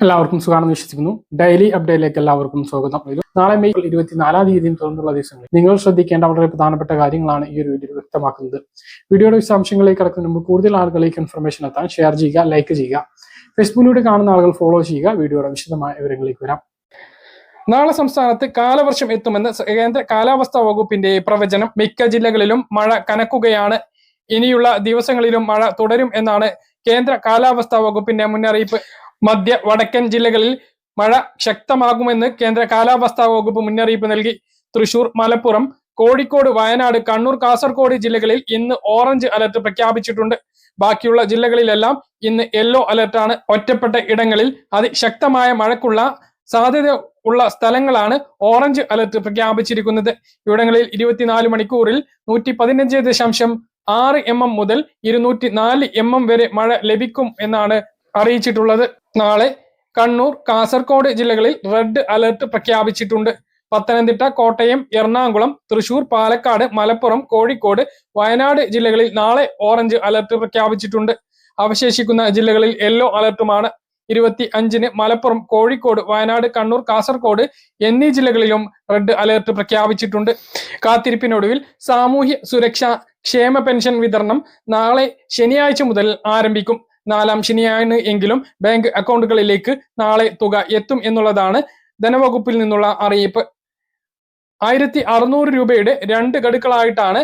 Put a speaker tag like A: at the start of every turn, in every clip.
A: എല്ലാവർക്കും സുഖമാണെന്ന് വിശ്വസിക്കുന്നു. ഡെയിലി അപ്ഡേറ്റിലേക്ക് എല്ലാവർക്കും സ്വാഗതം. നാളെ മെയ് ഇരുപത്തിനാലാം തീയതിയും തുടർന്നുള്ള ദിവസങ്ങളിൽ നിങ്ങൾ ശ്രദ്ധിക്കേണ്ട വളരെ പ്രധാനപ്പെട്ട കാര്യങ്ങളാണ് ഈ ഒരു വീഡിയോ വ്യക്തമാക്കുന്നത്. വീഡിയോയുടെ വിശദാംശങ്ങളിലേക്ക് കടക്കുന്നതിന് മുമ്പ് കൂടുതൽ ആളുകളിലേക്ക് ഇൻഫർമേഷൻ എത്താൻ ഷെയർ ചെയ്യുക ലൈക്ക് ചെയ്യുക. ഫേസ്ബുക്കിലൂടെ കാണുന്ന ആളുകൾ ഫോളോ ചെയ്യുക. വീഡിയോയുടെ വിശദമായ വിവരങ്ങളിലേക്ക് വരാം. നാളെ സംസ്ഥാനത്ത് കാലവർഷം എത്തുമെന്ന് കേന്ദ്ര കാലാവസ്ഥാ വകുപ്പിന്റെ പ്രവചനം. മിക്ക ജില്ലകളിലും മഴ കനക്കുകയാണ്. ഇനിയുള്ള ദിവസങ്ങളിലും മഴ തുടരും എന്നാണ് കേന്ദ്ര കാലാവസ്ഥാ വകുപ്പിന്റെ മുന്നറിയിപ്പ്. മധ്യ വടക്കൻ ജില്ലകളിൽ മഴ ശക്തമാകുമെന്ന് കേന്ദ്ര കാലാവസ്ഥാ വകുപ്പ് മുന്നറിയിപ്പ് നൽകി. തൃശൂർ മലപ്പുറം കോഴിക്കോട് വയനാട് കണ്ണൂർ കാസർഗോഡ് ജില്ലകളിൽ ഇന്ന് ഓറഞ്ച് അലർട്ട് പ്രഖ്യാപിച്ചിട്ടുണ്ട്. ബാക്കിയുള്ള ജില്ലകളിലെല്ലാം ഇന്ന് യെല്ലോ അലർട്ടാണ്. ഒറ്റപ്പെട്ട ഇടങ്ങളിൽ അതിശക്തമായ മഴക്കുള്ള സാധ്യത ഉള്ള സ്ഥലങ്ങളാണ് ഓറഞ്ച് അലർട്ട് പ്രഖ്യാപിച്ചിരിക്കുന്നത്. ഇവിടങ്ങളിൽ ഇരുപത്തിനാല് മണിക്കൂറിൽ നൂറ്റി പതിനഞ്ച് ദശാംശം ആറ് എം എം മുതൽ ഇരുന്നൂറ്റി നാല് എം എം വരെ മഴ ലഭിക്കും എന്നാണ് അറിയിച്ചിട്ടുള്ളത്. നാളെ കണ്ണൂർ കാസർഗോഡ് ജില്ലകളിൽ റെഡ് അലർട്ട് പ്രഖ്യാപിച്ചിട്ടുണ്ട്. പത്തനംതിട്ട കോട്ടയം എറണാകുളം തൃശൂർ പാലക്കാട് മലപ്പുറം കോഴിക്കോട് വയനാട് ജില്ലകളിൽ നാളെ ഓറഞ്ച് അലർട്ട് പ്രഖ്യാപിച്ചിട്ടുണ്ട്. അവശേഷിക്കുന്ന ജില്ലകളിൽ യെല്ലോ അലർട്ടുമാണ്. ഇരുപത്തി അഞ്ചിന് മലപ്പുറം കോഴിക്കോട് വയനാട് കണ്ണൂർ കാസർഗോഡ് എന്നീ ജില്ലകളിലും റെഡ് അലർട്ട് പ്രഖ്യാപിച്ചിട്ടുണ്ട്. കാത്തിരിപ്പിനൊടുവിൽ സാമൂഹ്യ സുരക്ഷാ ക്ഷേമ പെൻഷൻ വിതരണം നാളെ ശനിയാഴ്ച മുതൽ ആരംഭിക്കും. നാലാം ശനിയാണ് എങ്കിലും ബാങ്ക് അക്കൗണ്ടുകളിലേക്ക് നാളെ തുക എത്തും എന്നുള്ളതാണ് ധനവകുപ്പിൽ നിന്നുള്ള അറിയിപ്പ്. ആയിരത്തി അറുന്നൂറ് രൂപയുടെ രണ്ട് ഗഡുക്കളായിട്ടാണ്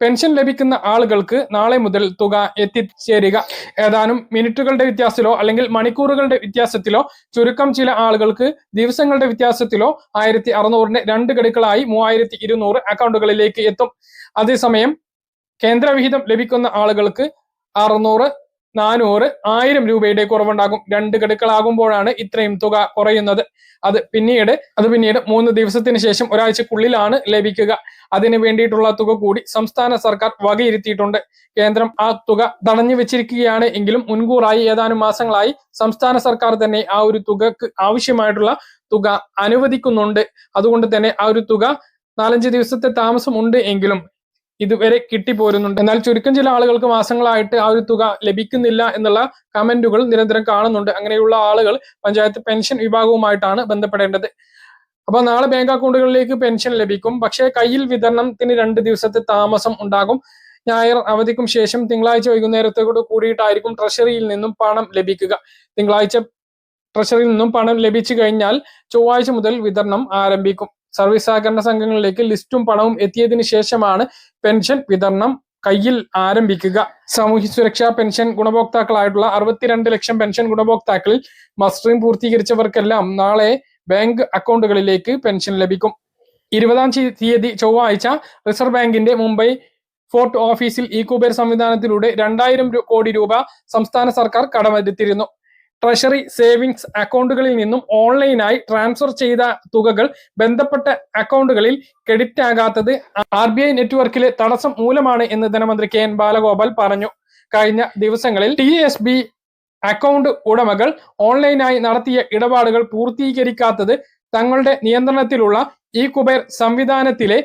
A: പെൻഷൻ ലഭിക്കുന്ന ആളുകൾക്ക് നാളെ മുതൽ തുക എത്തിച്ചേരുക. ഏതാനും മിനിറ്റുകളുടെ വ്യത്യാസത്തിലോ അല്ലെങ്കിൽ മണിക്കൂറുകളുടെ വ്യത്യാസത്തിലോ ചുരുക്കം ചില ആളുകൾക്ക് ദിവസങ്ങളുടെ വ്യത്യാസത്തിലോ ആയിരത്തി അറുന്നൂറിന്റെ രണ്ട് ഗഡുക്കളായി മൂവായിരത്തി ഇരുന്നൂറ് അക്കൗണ്ടുകളിലേക്ക് എത്തും. അതേസമയം കേന്ദ്രവിഹിതം ലഭിക്കുന്ന ആളുകൾക്ക് അറുന്നൂറ് നാനൂറ് ആയിരം രൂപയുടെ കുറവുണ്ടാകും. രണ്ട് ഗഡുക്കളാകുമ്പോഴാണ് ഇത്രയും തുക കുറയുന്നത്. അത് പിന്നീട് അത് പിന്നീട് മൂന്ന് ദിവസത്തിന് ശേഷം ഒരാഴ്ചക്കുള്ളിലാണ് ലഭിക്കുക. അതിന് വേണ്ടിയിട്ടുള്ള തുക കൂടി സംസ്ഥാന സർക്കാർ വകയിരുത്തിയിട്ടുണ്ട്. കേന്ദ്രം ആ തുക തടഞ്ഞു വെച്ചിരിക്കുകയാണ് എങ്കിലും മുൻകൂറായി ഏതാനും മാസങ്ങളായി സംസ്ഥാന സർക്കാർ തന്നെ ആ ഒരു തുകക്ക് ആവശ്യമായിട്ടുള്ള തുക അനുവദിക്കുന്നുണ്ട്. അതുകൊണ്ട് തന്നെ ആ ഒരു തുക നാലഞ്ച് ദിവസത്തെ താമസം ഉണ്ട് എങ്കിലും ഇതുവരെ കിട്ടിപ്പോരുന്നുണ്ട്. എന്നാൽ ചുരുക്കം ചില ആളുകൾക്ക് മാസങ്ങളായിട്ട് ആ ഒരു തുക ലഭിക്കുന്നില്ല എന്നുള്ള കമന്റുകൾ നിരന്തരം കാണുന്നുണ്ട്. അങ്ങനെയുള്ള ആളുകൾ പഞ്ചായത്ത് പെൻഷൻ വിഭാഗവുമായിട്ടാണ് ബന്ധപ്പെടേണ്ടത്. അപ്പോൾ നാളെ ബാങ്ക് അക്കൗണ്ടുകളിലേക്ക് പെൻഷൻ ലഭിക്കും. പക്ഷേ കയ്യിൽ വിതരണത്തിന് രണ്ട് ദിവസത്തെ താമസം ഉണ്ടാകും. ഞായർ അവധിക്കും ശേഷം തിങ്കളാഴ്ച വൈകുന്നേരത്തോട് കൂടിയിട്ടായിരിക്കും ട്രഷറിയിൽ നിന്നും പണം ലഭിക്കുക. തിങ്കളാഴ്ച ട്രഷറിയിൽ നിന്നും പണം ലഭിച്ചു കഴിഞ്ഞാൽ ചൊവ്വാഴ്ച മുതൽ വിതരണം ആരംഭിക്കും. സർവീസ് സഹകരണ സംഘങ്ങളിലേക്ക് ലിസ്റ്റും പണവും എത്തിയതിനു ശേഷമാണ് പെൻഷൻ വിതരണം കയ്യിൽ ആരംഭിക്കുക. സാമൂഹ്യ സുരക്ഷാ പെൻഷൻ ഗുണഭോക്താക്കളായിട്ടുള്ള അറുപത്തിരണ്ട് ലക്ഷം പെൻഷൻ ഗുണഭോക്താക്കളിൽ മസ്റ്ററിംഗ് പൂർത്തീകരിച്ചവർക്കെല്ലാം നാളെ ബാങ്ക് അക്കൗണ്ടുകളിലേക്ക് പെൻഷൻ ലഭിക്കും. ഇരുപതാം തീയതി ചൊവ്വാഴ്ച റിസർവ് ബാങ്കിന്റെ മുംബൈ ഫോർട്ട് ഓഫീസിൽ ഈ കുബേർ സംവിധാനത്തിലൂടെ രണ്ടായിരം കോടി രൂപ സംസ്ഥാന സർക്കാർ കടമെടുത്തിരുന്നു. ട്രഷറി സേവിങ്സ് അക്കൗണ്ടുകളിൽ നിന്നും ഓൺലൈനായി ട്രാൻസ്ഫർ ചെയ്ത തുകകൾ ബന്ധപ്പെട്ട അക്കൗണ്ടുകളിൽ ക്രെഡിറ്റ് ആകാത്തത് ആർ ബി ഐ നെറ്റ്വർക്കിലെ തടസ്സം മൂലമാണ് എന്ന് ധനമന്ത്രി കെ എൻ ബാലഗോപാൽ പറഞ്ഞു. കഴിഞ്ഞ ദിവസങ്ങളിൽ ടി എസ് ബി അക്കൗണ്ട് ഉടമകൾ ഓൺലൈനായി നടത്തിയ ഇടപാടുകൾ പൂർത്തീകരിക്കാത്തത് തങ്ങളുടെ നിയന്ത്രണത്തിലുള്ള ഇ കുബേർ സംവിധാനത്തിലെ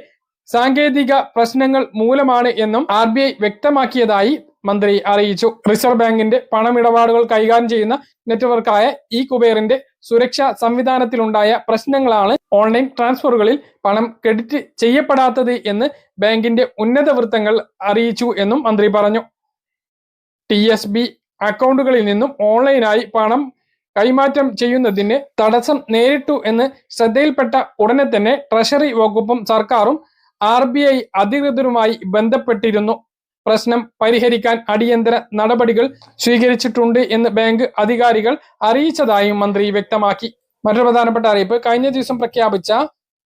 A: സാങ്കേതിക പ്രശ്നങ്ങൾ മൂലമാണ് എന്നും ആർ വ്യക്തമാക്കിയതായി മന്ത്രി അറിയിച്ചു. റിസർവ് ബാങ്കിന്റെ പണമിടപാടുകൾ കൈകാര്യം ചെയ്യുന്ന നെറ്റ്വർക്കായ ഇ കുബേറിന്റെ സുരക്ഷാ സംവിധാനത്തിലുണ്ടായ പ്രശ്നങ്ങളാണ് ഓൺലൈൻ ട്രാൻസ്ഫറുകളിൽ പണം ക്രെഡിറ്റ് ചെയ്യപ്പെടാത്തത് എന്ന് ബാങ്കിന്റെ ഉന്നത വൃത്തങ്ങൾ അറിയിച്ചു എന്നും മന്ത്രി പറഞ്ഞു. ടി എസ് ബി അക്കൗണ്ടുകളിൽ നിന്നും ഓൺലൈനായി പണം കൈമാറ്റം ചെയ്യുന്നതിന് തടസ്സം നേരിട്ടു എന്ന് ശ്രദ്ധയിൽപ്പെട്ട ഉടനെ തന്നെ ട്രഷറി വകുപ്പും സർക്കാരും ആർ ബി ഐ അധികൃതരുമായി ബന്ധപ്പെട്ടിരുന്നു. പ്രശ്നം പരിഹരിക്കാൻ അടിയന്തര നടപടികൾ സ്വീകരിച്ചിട്ടുണ്ട് എന്ന് ബാങ്ക് അധികാരികൾ അറിയിച്ചതായും മന്ത്രി വ്യക്തമാക്കി. മറ്റൊരു പ്രധാനപ്പെട്ട അറിയിപ്പ് കഴിഞ്ഞ ദിവസം പ്രഖ്യാപിച്ച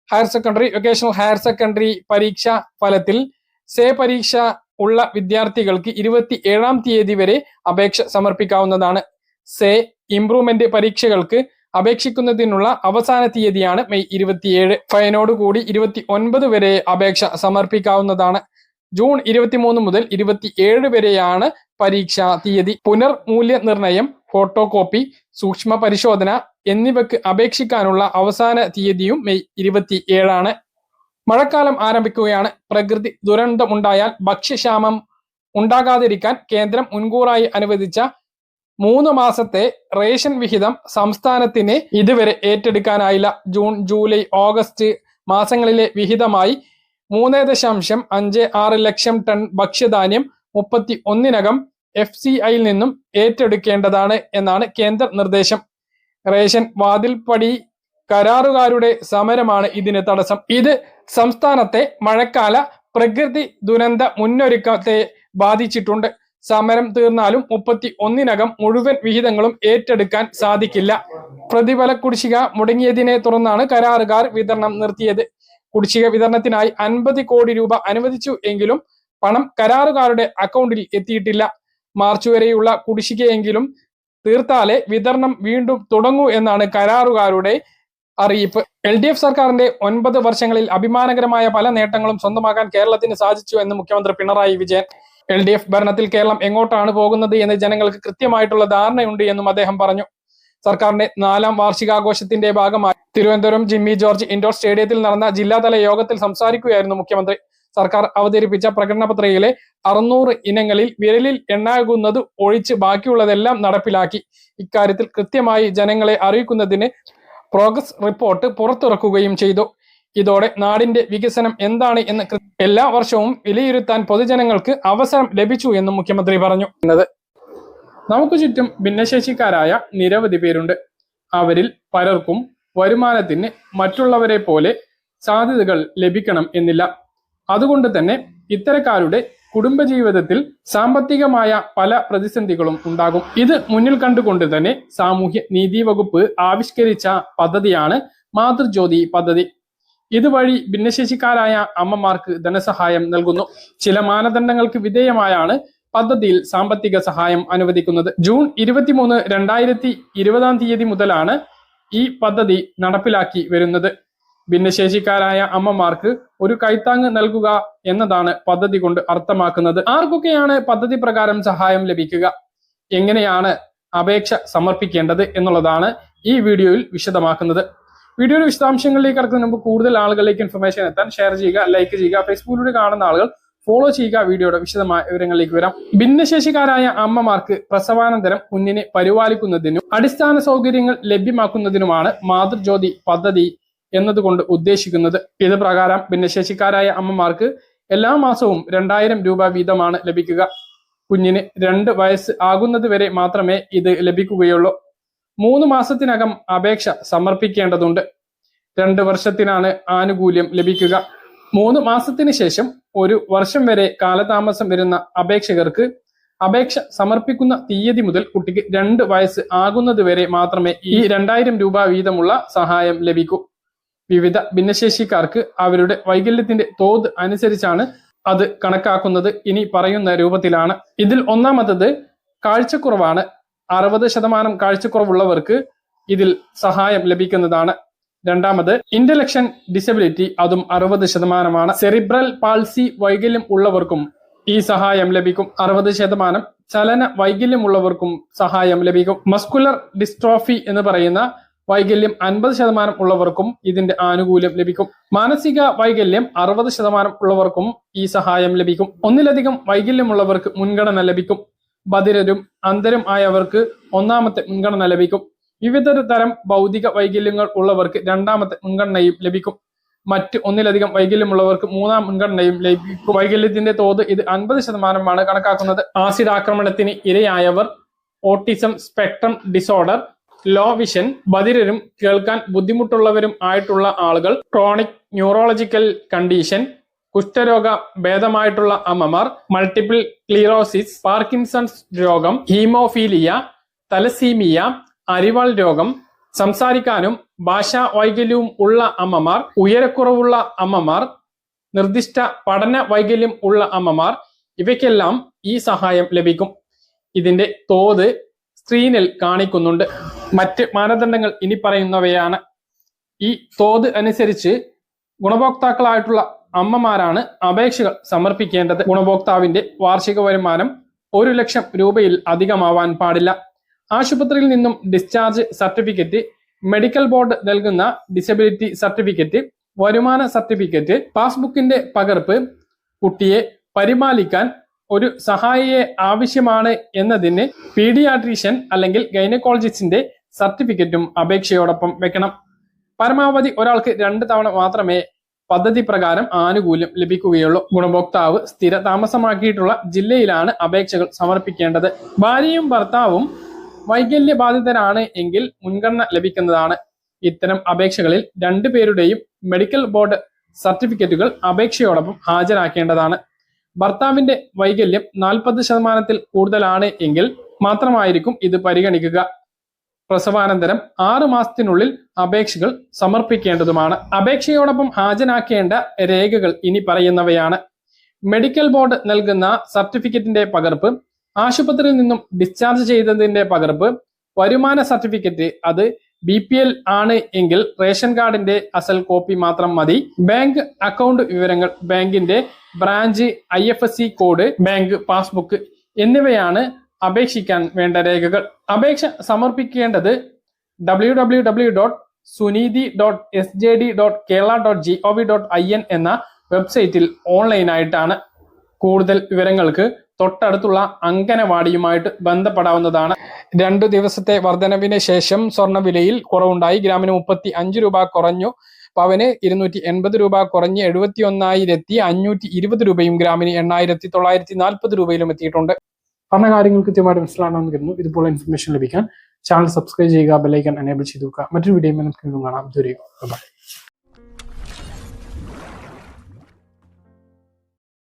A: higher secondary vocational higher secondary പരീക്ഷ ഫലത്തിൽ സേ പരീക്ഷ ഉള്ള വിദ്യാർത്ഥികൾക്ക് ഇരുപത്തി ഏഴാം തീയതി വരെ അപേക്ഷ സമർപ്പിക്കാവുന്നതാണ്. സേ ഇംപ്രൂവ്മെന്റ് പരീക്ഷകൾക്ക് അപേക്ഷിക്കുന്നതിനുള്ള അവസാന തീയതിയാണ് മെയ് ഇരുപത്തിയേഴ്. ഫൈനോട് കൂടി ഇരുപത്തി ഒൻപത് വരെ അപേക്ഷ സമർപ്പിക്കാവുന്നതാണ്. ജൂൺ ഇരുപത്തിമൂന്ന് മുതൽ ഇരുപത്തിയേഴ് വരെയാണ് പരീക്ഷാ തീയതി. പുനർമൂല്യനിർണയം ഫോട്ടോ കോപ്പി സൂക്ഷ്മ പരിശോധന എന്നിവയ്ക്ക് അപേക്ഷിക്കാനുള്ള അവസാന തീയതിയും മെയ് ഇരുപത്തി ഏഴാണ് മഴക്കാലം ആരംഭിക്കുകയാണ്. പ്രകൃതി ദുരന്തമുണ്ടായാൽ ഭക്ഷ്യക്ഷാമം ഉണ്ടാകാതിരിക്കാൻ കേന്ദ്രം മുൻകൂറായി അനുവദിച്ച മൂന്ന് മാസത്തെ റേഷൻ വിഹിതം സംസ്ഥാനത്തിന് ഇതുവരെ ഏറ്റെടുക്കാനായില്ല. ജൂൺ ജൂലൈ ഓഗസ്റ്റ് മാസങ്ങളിലെ വിഹിതമായി മൂന്ന് ദശാംശം അഞ്ച് ആറ് ലക്ഷം ടൺ ഭക്ഷ്യധാന്യം മുപ്പത്തി ഒന്നിനകം എഫ് സി ഐയിൽ നിന്നും ഏറ്റെടുക്കേണ്ടതാണ് എന്നാണ് കേന്ദ്ര നിർദ്ദേശം. റേഷൻ വാതിൽപ്പടി കരാറുകാരുടെ സമരമാണ് ഇതിന് തടസ്സം. ഇത് സംസ്ഥാനത്തെ മഴക്കാല പ്രകൃതി ദുരന്ത മുന്നൊരുക്കത്തെ ബാധിച്ചിട്ടുണ്ട്. സമരം തീർന്നാലും മുപ്പത്തി ഒന്നിനകം മുഴുവൻ വിഹിതങ്ങളും ഏറ്റെടുക്കാൻ സാധിക്കില്ല. പ്രതിഫല കുടിശ്ശിക മുടങ്ങിയതിനെ തുടർന്നാണ് കരാറുകാർ വിതരണം നിർത്തിയത്. കുടിശ്ശിക വിതരണത്തിനായി അൻപത് കോടി രൂപ അനുവദിച്ചു എങ്കിലും പണം കരാറുകാരുടെ അക്കൗണ്ടിൽ എത്തിയിട്ടില്ല. മാർച്ച് വരെയുള്ള കുടിശ്ശികയെങ്കിലും തീർത്താലേ വിതരണം വീണ്ടും തുടങ്ങൂ എന്നാണ് കരാറുകാരുടെ അറിയിപ്പ്. എൽ ഡി എഫ് സർക്കാരിന്റെ ഒൻപത് വർഷങ്ങളിൽ അഭിമാനകരമായ പല നേട്ടങ്ങളും സ്വന്തമാക്കാൻ കേരളത്തിന് സാധിച്ചു എന്ന് മുഖ്യമന്ത്രി Pinarayi Vijayan. L D F ഭരണത്തിൽ കേരളം എങ്ങോട്ടാണ് പോകുന്നത് എന്ന് ജനങ്ങൾക്ക് കൃത്യമായിട്ടുള്ള ധാരണയുണ്ട് എന്നും അദ്ദേഹം പറഞ്ഞു. സർക്കാരിന്റെ നാലാം വാർഷികാഘോഷത്തിന്റെ ഭാഗമായി തിരുവനന്തപുരം ജിമ്മി ജോർജ് ഇൻഡോർ സ്റ്റേഡിയത്തിൽ നടന്ന ജില്ലാതല യോഗത്തിൽ സംസാരിക്കുകയായിരുന്നു മുഖ്യമന്ത്രി. സർക്കാർ അവതരിപ്പിച്ച പ്രകടന പത്രികയിലെ അറുന്നൂറ് ഇനങ്ങളിൽ വിരലിൽ എണ്ണാകുന്നത് ഒഴിച്ച് ബാക്കിയുള്ളതെല്ലാം നടപ്പിലാക്കി. ഇക്കാര്യത്തിൽ കൃത്യമായി ജനങ്ങളെ അറിയിക്കുന്നതിന് പ്രോഗ്രസ് റിപ്പോർട്ട് പുറത്തിറക്കുകയും ചെയ്തു. ഇതോടെ നാടിന്റെ വികസനം എന്താണ് എന്ന് എല്ലാ വർഷവും വിലയിരുത്താൻ പൊതുജനങ്ങൾക്ക് അവസരം ലഭിച്ചു എന്നും മുഖ്യമന്ത്രി പറഞ്ഞു. നമുക്ക് ചുറ്റും ഭിന്നശേഷിക്കാരായ നിരവധി പേരുണ്ട്. അവരിൽ പലർക്കും വരുമാനത്തിന് മറ്റുള്ളവരെ പോലെ സാധ്യതകൾ ലഭിക്കണം എന്നില്ല. അതുകൊണ്ട് തന്നെ ഇത്തരക്കാരുടെ കുടുംബജീവിതത്തിൽ സാമ്പത്തികമായ പല പ്രതിസന്ധികളും ഉണ്ടാകും. ഇത് മുന്നിൽ കണ്ടുകൊണ്ട് തന്നെ സാമൂഹ്യ നീതി വകുപ്പ് ആവിഷ്കരിച്ച പദ്ധതിയാണ് മാതൃജ്യോതി പദ്ധതി. ഇതുവഴി ഭിന്നശേഷിക്കാരായ അമ്മമാർക്ക് ധനസഹായം നൽകുന്നു. ചില മാനദണ്ഡങ്ങൾക്ക് വിധേയമായാണ് പദ്ധതിയിൽ സാമ്പത്തിക സഹായം അനുവദിക്കുന്നത്. ജൂൺ ഇരുപത്തിമൂന്ന് രണ്ടായിരത്തി ഇരുപതാം തീയതി മുതലാണ് ഈ പദ്ധതി നടപ്പിലാക്കി വരുന്നത്. ഭിന്നശേഷിക്കാരായ അമ്മമാർക്ക് ഒരു കൈത്താങ് നൽകുക എന്നതാണ് പദ്ധതി കൊണ്ട് അർത്ഥമാക്കുന്നത്. ആർക്കൊക്കെയാണ് പദ്ധതി പ്രകാരം സഹായം ലഭിക്കുക? എങ്ങനെയാണ് അപേക്ഷ സമർപ്പിക്കേണ്ടത് എന്നുള്ളതാണ് ഈ വീഡിയോയിൽ വിശദമാക്കുന്നത്. വീഡിയോയുടെ വിശദാംശങ്ങളിലേക്ക് കടക്കുന്നതിന് മുമ്പ് കൂടുതൽ ആളുകളിലേക്ക് ഇൻഫർമേഷൻ എത്താൻ ഷെയർ ചെയ്യുക ലൈക്ക് ചെയ്യുക ഫേസ്ബുക്കിലൂടെ കാണുന്ന ആളുകൾ ഫോളോ ചെയ്യുക വീഡിയോയുടെ വിശദമായ വിവരങ്ങളിലേക്ക് വരാം. ഭിന്നശേഷിക്കാരായ അമ്മമാർക്ക് പ്രസവാനന്തരം കുഞ്ഞിനെ പരിപാലിക്കുന്നതിനും അടിസ്ഥാന സൗകര്യങ്ങൾ ലഭ്യമാക്കുന്നതിനുമാണ് മാതൃജ്യോതി പദ്ധതി എന്നതുകൊണ്ട് ഉദ്ദേശിക്കുന്നത്. ഇത് പ്രകാരം ഭിന്നശേഷിക്കാരായ അമ്മമാർക്ക് എല്ലാ മാസവും രണ്ടായിരം രൂപ വീതമാണ് ലഭിക്കുക. കുഞ്ഞിന് രണ്ട് വയസ്സ് ആകുന്നത് വരെ മാത്രമേ ഇത് ലഭിക്കുകയുള്ളൂ. മൂന്ന് മാസത്തിനകം അപേക്ഷ സമർപ്പിക്കേണ്ടതുണ്ട്. രണ്ട് വർഷത്തിനാണ് ആനുകൂല്യം ലഭിക്കുക. മൂന്ന് മാസത്തിന് ശേഷം ഒരു വർഷം വരെ കാലതാമസം വരുന്ന അപേക്ഷകർക്ക് അപേക്ഷ സമർപ്പിക്കുന്ന തീയതി മുതൽ കുട്ടിക്ക് രണ്ട് വയസ്സ് ആകുന്നത് വരെ മാത്രമേ ഈ രണ്ടായിരം രൂപ വീതമുള്ള സഹായം ലഭിക്കൂ. വിവിധ ഭിന്നശേഷിക്കാർക്ക് അവരുടെ വൈകല്യത്തിന്റെ തോത് അനുസരിച്ചാണ് അത് കണക്കാക്കുന്നത്. ഇനി പറയുന്ന രൂപത്തിലാണ്. ഇതിൽ ഒന്നാമത്തത് കാഴ്ചക്കുറവാണ്. അറുപത് ശതമാനം കാഴ്ചക്കുറവുള്ളവർക്ക് ഇതിൽ സഹായം ലഭിക്കുന്നതാണ്. രണ്ടാമത് ഇന്റലക്ഷൻ ഡിസബിലിറ്റി അതും അറുപത് ശതമാനമാണ്. സെറിബ്രൽ പാൾസി വൈകല്യം ഉള്ളവർക്കും ഈ സഹായം ലഭിക്കും. അറുപത് ശതമാനം ചലന വൈകല്യമുള്ളവർക്കും സഹായം ലഭിക്കും. മസ്കുലർ ഡിസ്ട്രോഫി എന്ന് പറയുന്ന വൈകല്യം അൻപത് ശതമാനം ഉള്ളവർക്കും ഇതിന്റെ ആനുകൂല്യം ലഭിക്കും. മാനസിക വൈകല്യം അറുപത് ശതമാനം ഉള്ളവർക്കും ഈ സഹായം ലഭിക്കും. ഒന്നിലധികം വൈകല്യമുള്ളവർക്ക് മുൻഗണന ലഭിക്കും. ബധിരരും അന്തരും ആയവർക്ക് ഒന്നാമത്തെ മുൻഗണന ലഭിക്കും. വിവിധ തരം ഭൗതിക വൈകല്യങ്ങൾ ഉള്ളവർക്ക് രണ്ടാമത്തെ മുൻഗണനയും ലഭിക്കും. മറ്റ് ഒന്നിലധികം വൈകല്യമുള്ളവർക്ക് മൂന്നാം മുൻഗണനയും ലഭിക്കും. വൈകല്യത്തിന്റെ തോത് ഇത് അൻപത് ശതമാനമാണ് കണക്കാക്കുന്നത്. ആസിഡ് ആക്രമണത്തിന് ഇരയായവർ autism spectrum disorder low vision ബധിരരും കേൾക്കാൻ ബുദ്ധിമുട്ടുള്ളവരും ആയിട്ടുള്ള ആളുകൾ ക്രോണിക് ന്യൂറോളജിക്കൽ കണ്ടീഷൻ കുഷ്ഠരോഗ ഭേദമായിട്ടുള്ള അമ്മമാർ മൾട്ടിപ്പിൾ ക്ലീറോസിസ് പാർക്കിൻസൺസ് രോഗം ഹീമോഫീലിയ തലസീമിയ അരിവാൾ രോഗം സംസാരിക്കാനും ഭാഷാ വൈകല്യവും ഉള്ള അമ്മമാർ ഉയരക്കുറവുള്ള അമ്മമാർ നിർദ്ദിഷ്ട പഠന വൈകല്യം ഉള്ള അമ്മമാർ ഇവയ്ക്കെല്ലാം ഈ സഹായം ലഭിക്കും. ഇതിന്റെ തോത് സ്ക്രീനിൽ കാണിക്കുന്നുണ്ട്. മറ്റ് മാനദണ്ഡങ്ങൾ ഇനി പറയുന്നവയാണ്. ഈ തോത് അനുസരിച്ച് ഗുണഭോക്താക്കളായിട്ടുള്ള അമ്മമാരാണ് അപേക്ഷകൾ സമർപ്പിക്കേണ്ടത്. ഗുണഭോക്താവിന്റെ വാർഷിക വരുമാനം ഒരു ലക്ഷം രൂപയിൽ അധികമാവാൻ പാടില്ല. ആശുപത്രിയിൽ നിന്നും ഡിസ്ചാർജ് സർട്ടിഫിക്കറ്റ് മെഡിക്കൽ ബോർഡ് നൽകുന്ന ഡിസബിലിറ്റി സർട്ടിഫിക്കറ്റ് വരുമാന സർട്ടിഫിക്കറ്റ് പാസ്ബുക്കിന്റെ പകർപ്പ് കുട്ടിയെ പരിപാലിക്കാൻ ഒരു സഹായിയെ ആവശ്യമാണ് എന്നതിന് പീഡിയാട്രീഷ്യൻ അല്ലെങ്കിൽ ഗൈനക്കോളജിസ്റ്റിന്റെ സർട്ടിഫിക്കറ്റും അപേക്ഷയോടൊപ്പം വെക്കണം. പരമാവധി ഒരാൾക്ക് രണ്ട് തവണ മാത്രമേ പദ്ധതി പ്രകാരം ആനുകൂല്യം ലഭിക്കുകയുള്ളൂ. ഗുണഭോക്താവ് സ്ഥിര താമസമാക്കിയിട്ടുള്ള ജില്ലയിലാണ് അപേക്ഷകൾ സമർപ്പിക്കേണ്ടത്. ഭാര്യയും ഭർത്താവും വൈകല്യബാധിതരാണ് എങ്കിൽ മുൻഗണന ലഭിക്കുന്നതാണ്. ഇത്തരം അപേക്ഷകളിൽ രണ്ടുപേരുടെയും മെഡിക്കൽ ബോർഡ് സർട്ടിഫിക്കറ്റുകൾ അപേക്ഷയോടൊപ്പം ഹാജരാക്കേണ്ടതാണ്. ഭർത്താവിന്റെ വൈകല്യം നാൽപ്പത് ശതമാനത്തിൽ കൂടുതലാണ് എങ്കിൽ മാത്രമായിരിക്കും ഇത് പരിഗണിക്കുക. പ്രസവാനന്തരം ആറു മാസത്തിനുള്ളിൽ അപേക്ഷകൾ സമർപ്പിക്കേണ്ടതുമാണ്. അപേക്ഷയോടൊപ്പം ഹാജരാക്കേണ്ട രേഖകൾ ഇനി പറയുന്നവയാണ്. മെഡിക്കൽ ബോർഡ് നൽകുന്ന സർട്ടിഫിക്കറ്റിന്റെ പകർപ്പ് ആശുപത്രിയിൽ നിന്നും ഡിസ്ചാർജ് ചെയ്തതിന്റെ പകർപ്പ് വരുമാന സർട്ടിഫിക്കറ്റ് അത് ബി പി എൽ ആണ് എങ്കിൽ റേഷൻ കാർഡിന്റെ അസൽ കോപ്പി മാത്രം മതി. ബാങ്ക് അക്കൗണ്ട് വിവരങ്ങൾ ബാങ്കിന്റെ branch I F S C code bank passbook എന്നിവയാണ് അപേക്ഷിക്കാൻ വേണ്ട രേഖകൾ. അപേക്ഷ സമർപ്പിക്കേണ്ടത് W W W dot Suneethi dot S J D dot Kerala dot G O V dot I N എന്ന വെബ്സൈറ്റിൽ ഓൺലൈനായിട്ടാണ് കൂടുതൽ വിവരങ്ങൾക്ക് തൊട്ടടുത്തുള്ള അങ്കനവാടിയുമായിട്ട് ബന്ധപ്പെടാവുന്നതാണ്. രണ്ടു ദിവസത്തെ വർധനവിന് ശേഷം സ്വർണവിലയിൽ കുറവുണ്ടായി. ഗ്രാമിന് മുപ്പത്തി അഞ്ച് രൂപ കുറഞ്ഞു. പവന് ഇരുന്നൂറ്റി എൺപത് രൂപ കുറഞ്ഞ് എഴുപത്തി ഒന്നായിരത്തി അഞ്ഞൂറ്റി ഇരുപത് രൂപയും ഗ്രാമിന് എണ്ണായിരത്തി തൊള്ളായിരത്തി നാൽപ്പത് രൂപയിലും എത്തിയിട്ടുണ്ട്. പറഞ്ഞ കാര്യങ്ങൾ കൃത്യമായിട്ട് മനസ്സിലാണെന്ന് കരുതുന്നു. ഇതുപോലെ ഇൻഫർമേഷൻ ലഭിക്കാൻ ചാനൽ സബ്സ്ക്രൈബ് ചെയ്യുക ബെല്ലൈക്കൻ എനേബിൾ ചെയ്തു വെക്കുക മറ്റൊരു വീഡിയോ കാണാം. ബൈ